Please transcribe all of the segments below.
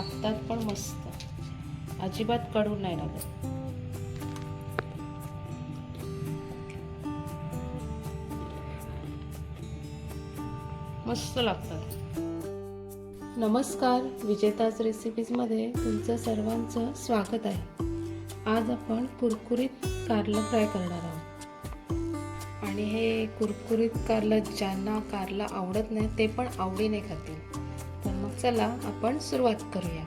लागतात पण मस्त. अजिबात कडू नाही लागत. मस्त लागतात. नमस्कार विजेताज रेसिपीजमध्ये तुमचं सर्वांचं स्वागत आहे. आज आपण कुरकुरीत कारलं फ्राय करणार आहोत. आणि हे कुरकुरीत कारलं ज्यांना कारलं आवडत नाही ते पण आवडीने खातील. चला आपण सुरुवात करूया.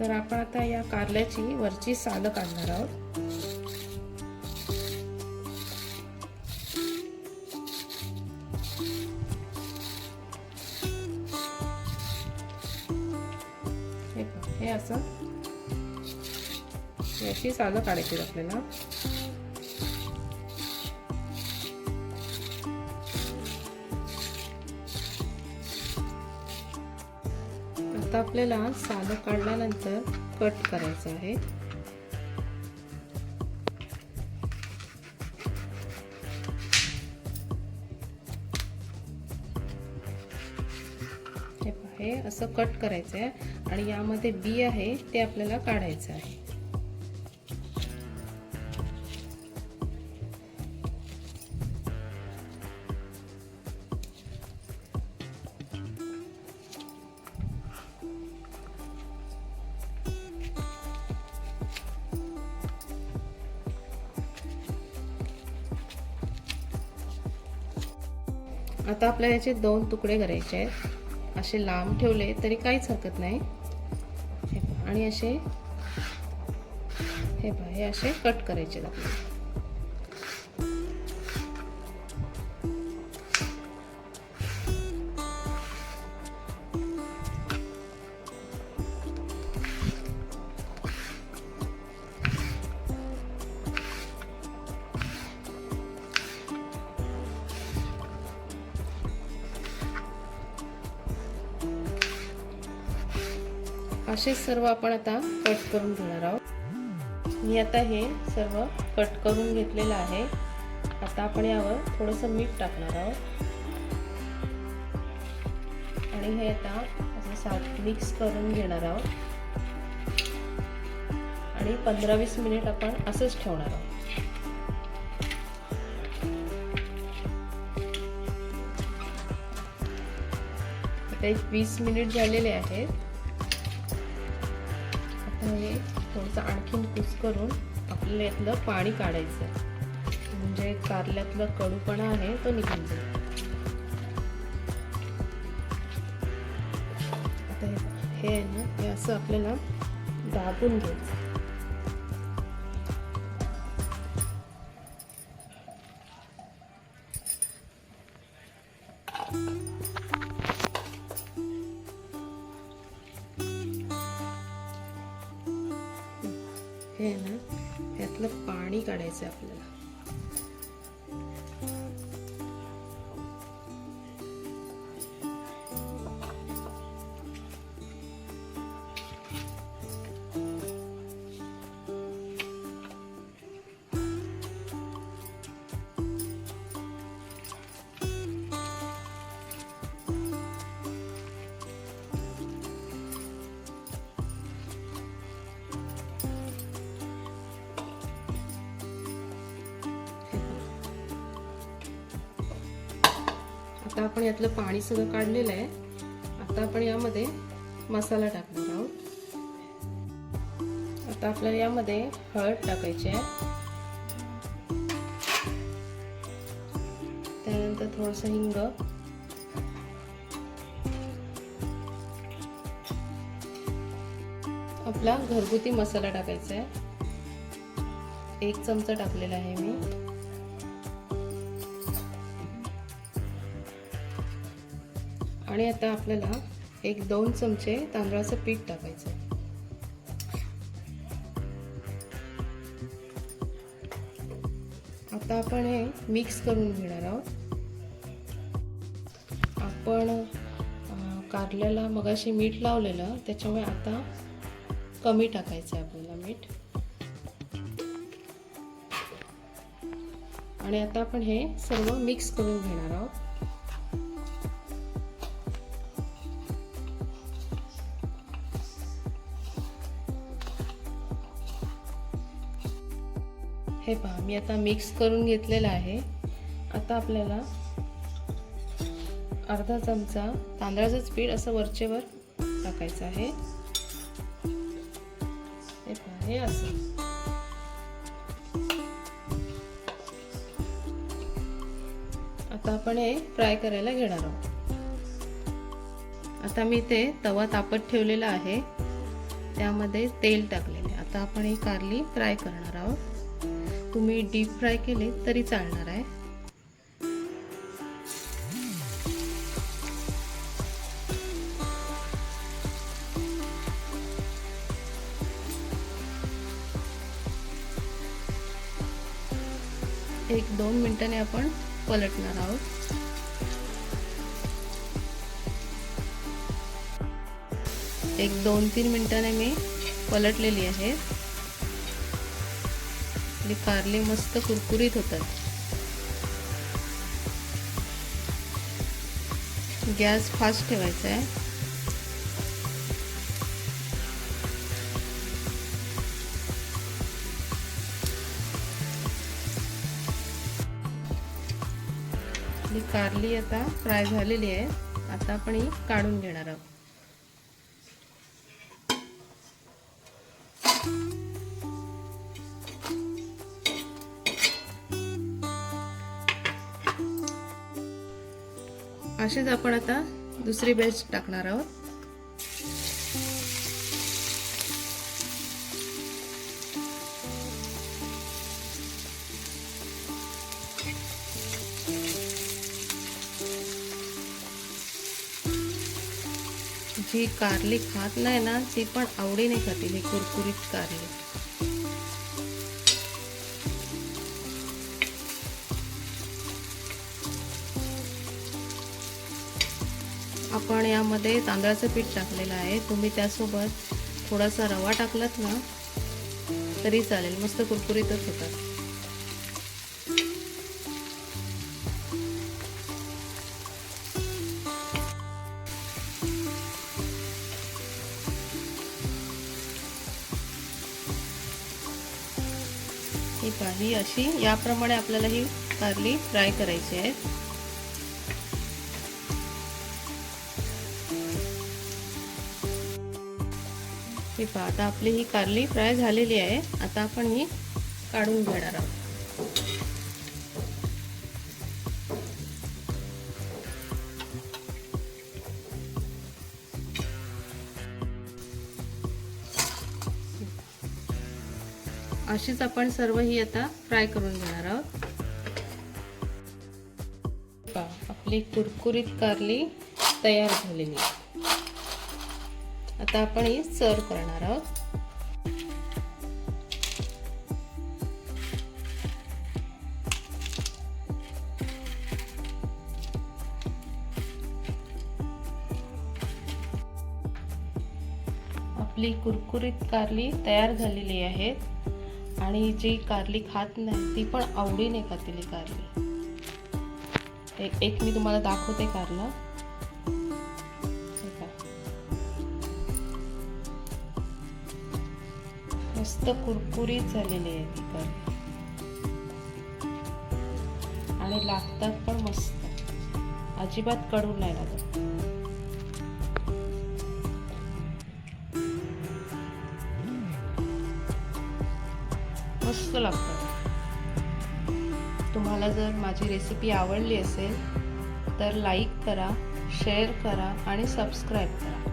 तर आपण आता या कारल्याची वरची साल काढणार आहोत. हे असं याची सालं काढायची आहेत आपल्याला. आपल्याला सालं काढल्यानंतर कट करायचं आहे. हे असं कट करायचं आहे आणि यामध्ये बी आहे ते आपल्याला काढायचं आहे. आता आपल्याला याचे दोन तुकडे करायचे आहेत. असे लांब ठेवले तरी काहीच हरकत नाही. हे आणि असे हे पहा हे असे कट करायचे आहेत आपल्याला. असे सर्व आपण आता कट करून घेणार आहोत. मी आता हे सर्व कट करून घेतलेलं आहे. आता आपण यावर थोडंसं मीठ टाकणार आहोत. आणि हे आता असं सात मिक्स करून घेणार आहोत. आणि पंधरा वीस मिनिट आपण असंच ठेवणार आहोत. आता एक वीस मिनिट झालेले आहेत. आता थोडंसं आणखीन कुस करून आपल्याला यातलं पाणी काढायचं. म्हणजे कारल्यातलं कडूपणा आहे तो निघून जाईल. आता हे हे आहे ना हे असं आपल्याला दाबून घ्यायचं. काढायचं आहे आपल्याला आता आपण यातलं पाणी सगळं काढलेलं आहे. आता आपण यामध्ये मसाला टाकणार आहोत. आता आपल्याला यामध्ये हळद टाकायची आहे. त्यानंतर थोडस हिंग. आपला घरगुती मसाला टाकायचा आहे. एक चमचा टाकलेला आहे मी. आणि आता आपल्याला एक दोन चमचे तांदळाचं पीठ टाकायचं आता आपण हे मिक्स करून घेणार आहोत. आपण कारल्याला मगाशी मीठ लावलेलं त्याच्यामुळे आता कमी टाकायचं आहे आपल्याला मीठ. आणि आता आपण हे सर्व मिक्स करून घेणार आहोत. मी आता मिक्स करून घेतलेलं आहे. आता आपल्याला अर्धा चमचा तांदळाचंच पीठ असं वरचेवर टाकायचं आहे. हे असं. आता आपण हे फ्राय करायला घेणार आहोत. आता मी ते तवा तापत ठेवलेला आहे. त्यामध्ये तेल टाकलेले आता आपण ही कारली फ्राय करणार आहोत. तुम्ही डीप फ्राय केले तरी चालणार आहे. एक दोन मिनिटांनी आपण पलटणार आहोत. एक दोन तीन मिनिटाने मी पलटलेली आहे. आपले कारली मस्त कुरकुरीत होतात. गॅस फास्ट ठेवायचा आहे. आपली कारली आता फ्राय झालेली आहे. आता आपण ही काढून घेणार आहोत. असेच आपण आता दुसरी बॅच टाकणार आहोत. जी कारली खात नाही ना ती पण आवडीने खातील ही कुरकुरीत कारली. आपण यामध्ये तांदळाचं पीठ टाकलेलं आहे. तुम्ही त्यासोबत थोडासा रवा टाकलात ना तरी चालेल. मस्त कुरकुरीतच होतात. ही अशी याप्रमाणे आपल्याला ही कारली फ्राय करायची आहे. हे पहा आता आपली ही कारली फ्राय झालेली आहे. आता आपण ही काढून घेणार आहोत. अशीच आपण सर्व ही आता फ्राय करून घेणार आहोत. पहा, आपली कुरकुरीत कारली तयार झालेली आता आपण हे सर्व करणार आहोत. आपली कुरकुरीत कारली तयार झालेली आहे आणि जी कारली खात नाही ती पण आवडीने खातेली कारली. एक एक मी तुम्हाला दाखवते कारला. मस्त कुरकुरीत झालेली आहे ती आणि लागतात पण मस्त. अजिबात कडू नाही लागत. मस्त लागतात. तुम्हाला जर माझी रेसिपी आवडली असेल तर लाईक करा शेअर करा आणि सबस्क्राईब करा.